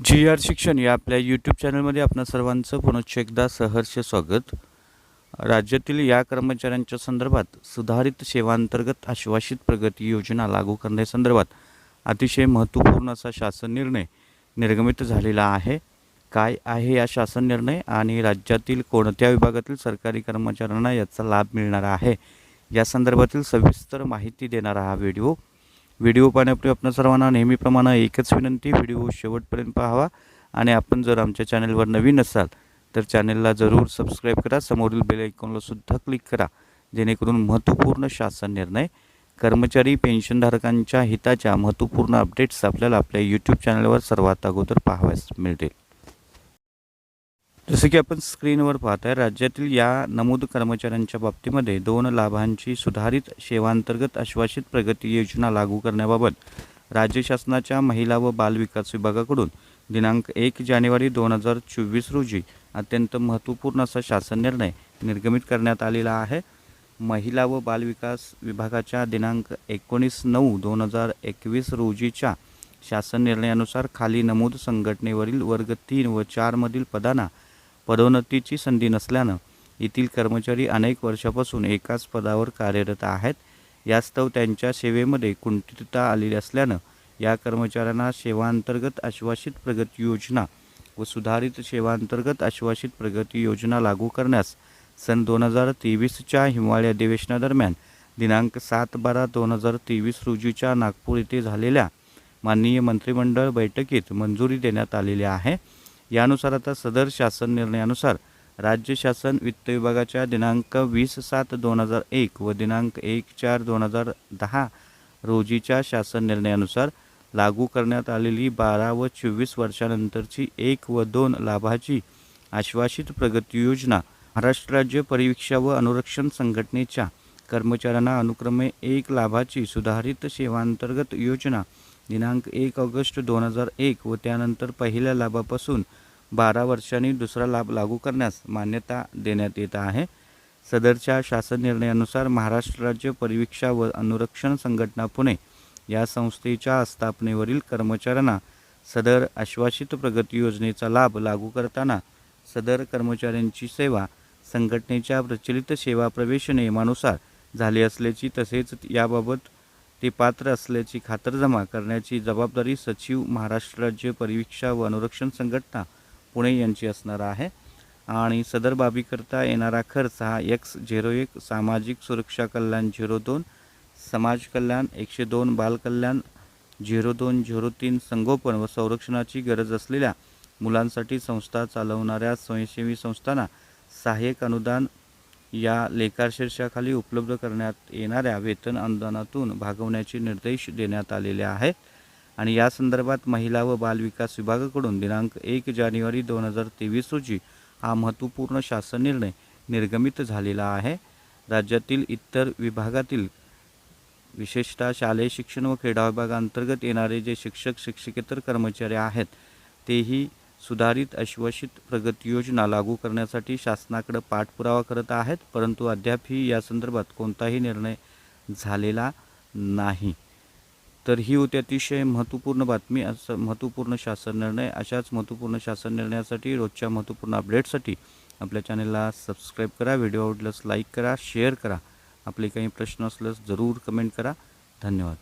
जी R शिक्षण या आपल्या यूट्यूब चॅनलमध्ये आपणा सर्वांचं पुनश्च एकदा सहर्ष स्वागत. राज्यातील या कर्मचाऱ्यांच्या संदर्भात सुधारित सेवांतर्गत आश्वासित प्रगती योजना लागू करण्यासंदर्भात अतिशय महत्त्वपूर्ण असा शासन निर्णय निर्गमित झालेला आहे. काय आहे या शासन निर्णय आणि राज्यातील कोणत्या विभागातील सरकारी कर्मचाऱ्यांना याचा लाभ मिळणार आहे? या संदर्भातील सविस्तर माहिती देणारा हा व्हिडिओ व्हिडिओ पाहण्यापूर्वी आपण सर्वांना नेहमीप्रमाणे एकच विनंती व्हिडिओ शेवटपर्यंत पाहावा. आणि आपण जर आमच्या चॅनलवर नवीन असाल तर चॅनलला जरूर सबस्क्राईब करा. समोरील बेल आयकॉनला सुद्धा क्लिक करा जेणेकरून महत्त्वपूर्ण शासन निर्णय कर्मचारी पेन्शनधारकांच्या हिताच्या महत्त्वपूर्ण अपडेट्स आपल्याला आपल्या यूट्यूब चॅनलवर सर्वात अगोदर पाहावयास मिळतील. जसं की आपण स्क्रीनवर पाहताय राज्यातील या नमूद कर्मचाऱ्यांच्या बाबतीमध्ये दोन लाभांची सुधारित सेवांतर्गत आश्वासित प्रगती योजना लागू करण्याबाबत राज्य शासनाच्या महिला व बालविकास विभागाकडून दिनांक एक जानेवारी दोन हजार चोवीस रोजी अत्यंत महत्त्वपूर्ण असा शासन निर्णय निर्गमित करण्यात आलेला आहे. महिला व बालविकास विभागाच्या दिनांक एकोणीस नऊ दोन हजार एकवीस रोजीच्या शासन निर्णयानुसार खाली नमूद संघटनेवरील वर्ग तीन व चारमधील पदांना पदोन्नतीची संधी नसल्यानं येथील कर्मचारी अनेक वर्षापासून एकाच पदावर कार्यरत आहेत. यास्तव त्यांच्या सेवेमध्ये कुंठितता आलेली असल्यानं या कर्मचाऱ्यांना सेवांतर्गत आश्वासित प्रगती योजना व सुधारित सेवांतर्गत आश्वासित प्रगती योजना लागू करण्यास सन दोन हजार तेवीसच्या हिवाळी अधिवेशनादरम्यान दिनांक सात बारा दोन हजार तेवीस रोजीच्या नागपूर येथे झालेल्या माननीय मंत्रिमंडळ बैठकीत मंजुरी देण्यात आलेली आहे. यानुसार आता सदर शासन निर्णयानुसार राज्य शासन वित्त विभागाच्या दिनांक वीस सात दोन हजार एक व दिनांक एक चार दोन हजार दहा रोजीच्या शासन निर्णयानुसार लागू करण्यात आलेली बारा व चोवीस वर्षानंतरची एक व दोन लाभाची आश्वासित प्रगती योजना महाराष्ट्र राज्य परिवीक्षा व अनुरक्षण संघटनेच्या कर्मचाऱ्यांना अनुक्रमे एक लाभाची सुधारित सेवांतर्गत योजना दिनांक एक ऑगस्ट दोन हजार एक व त्यानंतर पहिल्या लाभापासून बारा वर्षांनी दुसरा लाभ लागू करण्यास मान्यता देण्यात येत आहे. सदरच्या शासन निर्णयानुसार महाराष्ट्र राज्य परिवीक्षा व अनुरक्षण संघटना पुणे या संस्थेच्या स्थापनेवरील कर्मचाऱ्यांना सदर आश्वासित प्रगती योजनेचा लाभ लागू करताना सदर कर्मचाऱ्यांची सेवा संघटनेच्या प्रचलित सेवा प्रवेश नियमानुसार झाली असल्याची तसेच याबाबत ते पात्र असल्याची खातरजमा करण्याची जबाबदारी सचिव महाराष्ट्र राज्य परिवीक्षा व अनुरक्षण संघटना पुणे यांची असणार आहे. आणि सदर बाबीकरता येणारा खर्च हा एक्स झिरो एक सामाजिक सुरक्षा कल्याण झिरो दोन समाज कल्याण एकशे दोन बालकल्याण झिरो दोन झिरो तीन संगोपन व संरक्षणाची गरज असलेल्या मुलांसाठी संस्था चालवणाऱ्या स्वयंसेवी संस्थांना सहाय्यक अनुदान या लेखाशीर्षाखाली उपलब्ध करण्यात येणाऱ्या वेतन अनुदानातून भागवण्याचे निर्देश देण्यात आलेले आहेत. आणि या संदर्भात महिला व बालविकास विभागाकडून दिनांक एक जानेवारी दोन हजार तेवीस रोजी हा महत्त्वपूर्ण शासन निर्णय निर्गमित झालेला आहे. राज्यातील इतर विभागातील विशेषतः शालेय शिक्षण व क्रीडा विभागांतर्गत येणारे जे शिक्षक शिक्षकेतर कर्मचारी आहेत तेही सुधारित आश्वासित प्रगती योजना लागू करण्यासाठी शासनाकडे पाठपुरावा करत आहेत परंतु अद्यापही या संदर्भात कोणताही निर्णय झालेला नाही. तर ही होती अतिशय महत्त्वपूर्ण बातमी. असं महत्त्वपूर्ण शासन निर्णय अशाच महत्त्वपूर्ण शासन निर्णयासाठी रोजच्या महत्त्वपूर्ण अपडेटसाठी आपल्या चॅनलला सबस्क्राईब करा व्हिडिओ आवडल्यास लाईक करा शेअर करा. आपले काही प्रश्न असल्यास जरूर कमेंट करा. धन्यवाद.